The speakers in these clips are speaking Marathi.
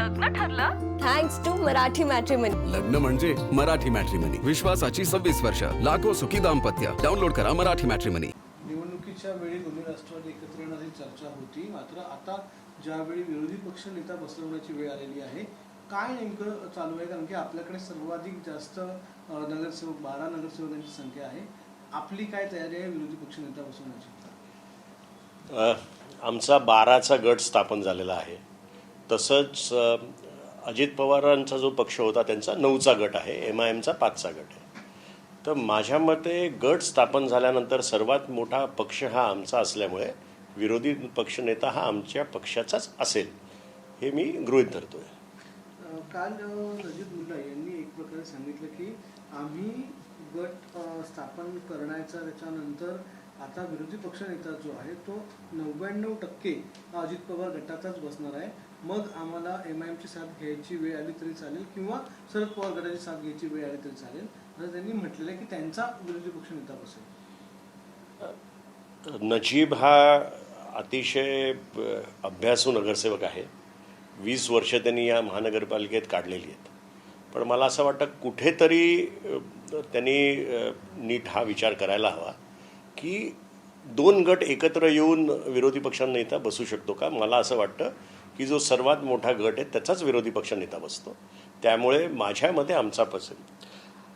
लग्न ठरलं? थँक्स टू मराठी मॅट्रिमनी लग्न म्हणजे मराठी मॅट्रिमनी विश्वासाची सव्वीस वर्ष. लाखो सुखी दाम्पत्य. डाउनलोड करा मराठी मॅट्रिमनी निवडणुकीच्या वेळी दोन्ही राष्ट्रवादी एकत्र येण्याची चर्चा होती. मात्र आता ज्यावेळी विरोधी पक्ष नेता बसवण्याची वेळ आलेली आहे काय नेमकं चालू आहे? कारण की आपल्याकडे सर्वाधिक जास्त नगरसेवक बारा नगरसेवकांची संख्या आहे. आपली काय तयारी आहे विरोधी पक्ष नेता बसवण्याची? आमचा बाराचा गट स्थापन झालेला आहे. तसंच अजित पवारांचा जो पक्ष होता त्यांचा नऊचा गट आहे एम आय एमचा पाचचा गट आहे. तर माझ्या मते गट स्थापन झाल्यानंतर सर्वात मोठा पक्ष हा आमचा असल्यामुळे विरोधी पक्षनेता हा आमच्या पक्षाचाच असेल हे मी गृहित धरतोय. आहे काल अजित रजित मुल्ला यांनी एक प्रकारे सांगितलं की आम्ही गट स्थापन करण्याचा त्याच्यानंतर आता विरोधी पक्षनेता जो आहे तो नव्याण्णव टक्के हा अजित पवार गटाचाच बसणार आहे. मग आम्हाला एम आय एमची साथ घ्यायची वेळ आली तरी चालेल किंवा शरद पवार गटाची साथ घ्यायची वेळ आली तरी चालेल. असं त्यांनी म्हटलेलं आहे की त्यांचा विरोधी पक्ष नेता बसेल. नजीब हा अतिशय अभ्यासू नगरसेवक आहे. वीस वर्ष त्यांनी या महानगरपालिकेत काढलेली आहेत. पण मला असं वाटतं कुठेतरी त्यांनी नीट हा विचार करायला हवा की दोन गट एकत्र येऊन विरोधी पक्षांना इथं बसू शकतो का? मला असं वाटतं की जो सर्वात मोठा गट आहे त्याचाच विरोधी पक्षनेता बसतो. त्यामुळे माझ्या मते आमचा पसेल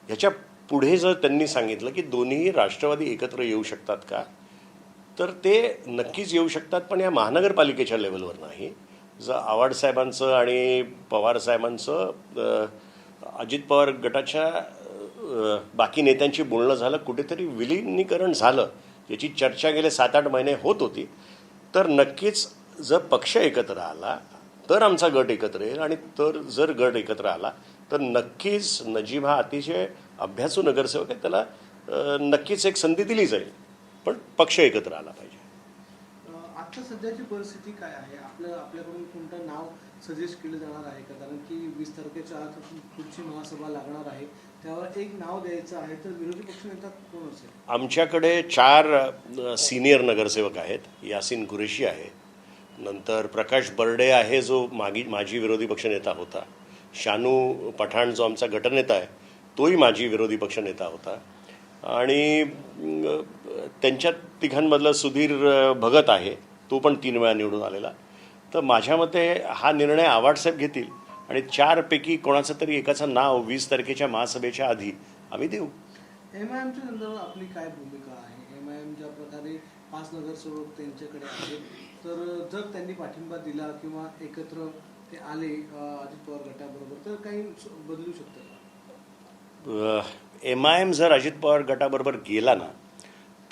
ह्याच्या पुढे जर त्यांनी सांगितलं की दोन्ही राष्ट्रवादी एकत्र येऊ शकतात का तर ते नक्कीच येऊ शकतात पण या महानगरपालिकेच्या लेवलवर नाही. जर आवाडसाहेबांचं आणि पवार साहेबांचं अजित पवार गटाच्या बाकी नेत्यांशी बोलणं झालं कुठेतरी विलीनीकरण झालं याची चर्चा गेले सात आठ महिने होत होती तर नक्कीच जर पक्ष एकत्र आला तर आमचा गट एकत्र येईल आणि तर जर गट एकत्र आला तर नक्कीच नजीब हा अतिशय अभ्यासू नगरसेवक आहे. त्याला नक्कीच एक संधी दिली जाईल. पण पक्ष एकत्र आला पाहिजे. आता सध्याची परिस्थिती काय आहे? आपल्या आपल्याकडून कोणतं नाव सजेस्ट केलं जाणार आहे का? कारण की वीस तारखेच्या आत पुढची महासभा लागणार आहे. त्यावर एक नाव द्यायचं आहे तर विरोधी पक्षनेता कोण असेल? आमच्याकडे चार सिनियर नगरसेवक आहेत. यासिन कुरेशी आहे. नंतर प्रकाश बर्डे आहे जो मागी माजी विरोधी पक्षनेता होता. शानू पठाण जो आमचा गटनेता आहे तोही माजी विरोधी पक्षनेता होता. आणि त्यांच्या तिघांमधला सुधीर भगत आहे तो पण तीन वेळा निवडून आलेला. तर माझ्या मते हा निर्णय आवाडसाहेब घेतील आणि चारपैकी कोणाचं तरी एकाचं नाव वीस तारखेच्या महासभेच्या आधी आम्ही देऊ. एम आय एमच्या संदर्भात आपली काय भूमिका आहे? एम आय एम ज्या प्रकारे पाच नगरसेवक त्यांच्याकडे आहेत. तर जर त्यांनी पाठिंबा दिला किंवा एकत्र ते आले अजित पवार गटाबरोबर तर काही बदलू शकतं का? एम आय एम जर अजित पवार गटाबरोबर गेला ना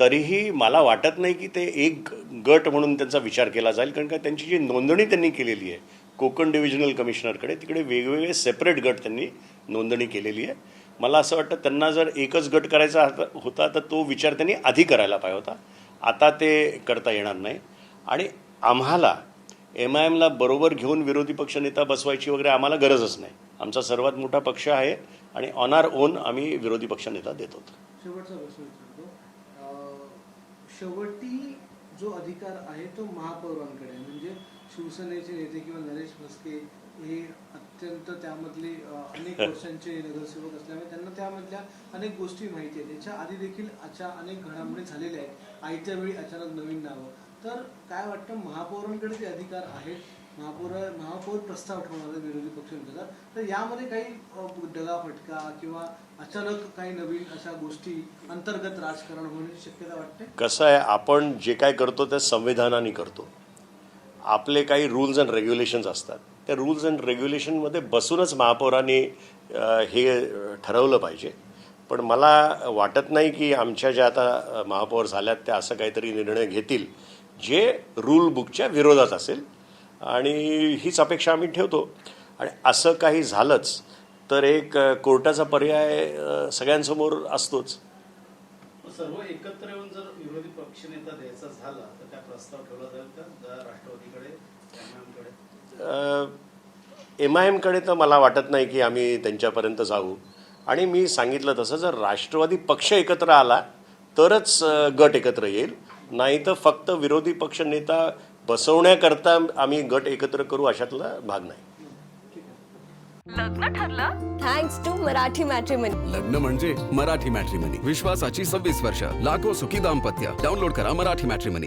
तरीही मला वाटत नाही की ते एक गट म्हणून त्यांचा विचार केला जाईल. कारण का त्यांची जी नोंदणी त्यांनी केलेली आहे कोकण डिव्हिजनल कमिशनरकडे तिकडे वेगवेगळे सेपरेट गट त्यांनी नोंदणी केलेली आहे. मला असं वाटतं त्यांना जर एकच गट करायचा होता- होता तर तो विचार त्यांनी आधी करायला पाहिजे होता. आता ते करता येणार नाही. आणि आम्हाला एम आय एमला बरोबर घेऊन विरोधी पक्षनेता बसवायची वगैरे आम्हाला गरजच नाही. आमचा सर्वात मोठा पक्ष आहे आणि ऑन आर ओन आम्ही विरोधी पक्षनेता देत होतो शेवटचा प्रश्न शेवटी जो अधिकार आहे तो महापौरांकडे म्हणजे शिवसेनेचे नेते किंवा नरेश म्हस्के हे अत्यंत त्यामधले अनेक वर्षांचे नगरसेवक असल्यामुळे त्यांना त्यामधल्या अनेक गोष्टी माहिती आहेत. त्याच्या आधी देखील अशा अनेक घडामोडी झालेल्या आहेत. आयत्या वेळी अचानक नवीन नावं. तर काय वाटतं महापौरांकडे जे अधिकार आहेत महापौर महापौर प्रस्ताव ठेवणारे विरोधी पक्षनेता तर यामध्ये काही अ, डगाफटका किंवा अचानक काही नवीन अशा गोष्टी अंतर्गत राजकारण होण्याची शक्यता वाटते? कसं आहे आपण जे काय करतो ते संविधानाने करतो. आपले काही रूल्स अँड रेग्युलेशन्स असतात. त्या रूल्स अँड रेग्युलेशनमध्ये बसूनच महापौरांनी हे ठरवलं पाहिजे. पण मला वाटत नाही की आमच्या ज्या आता महापौर झाल्यात त्या असं काहीतरी निर्णय घेतील जे रूल बुकच्या विरोधात असेल. आणि हीच अपेक्षा आम्ही ठेवतो. आणि असं काही झालंच तर एक कोर्टाचा पर्याय सगळ्यांसमोर असतोच. सर्व एकत्र येऊन जर विरोधी पक्षनेता द्यायचा झाला तर त्या प्रस्ताव ठेवला जाईल का? राष्ट्रवादीकडे एम आय एमकडे तर मला वाटत नाही की आम्ही त्यांच्यापर्यंत जाऊ. आणि मी सांगितलं तसं जर राष्ट्रवादी पक्ष एकत्र आला तरच गट एकत्र येईल. नाही तर फक्त विरोधी पक्ष नेता बसवण्याकरता आम्ही गट एकत्र करू अशातला भाग नाही. लग्न ठरलं? थँक्स टू मराठी मॅट्रिमनी लग्न म्हणजे मराठी मॅट्रिमनी विश्वासाची सव्वीस वर्ष. लाखो सुखी दाम्पत्य. डाउनलोड करा मराठी मॅट्रिमनी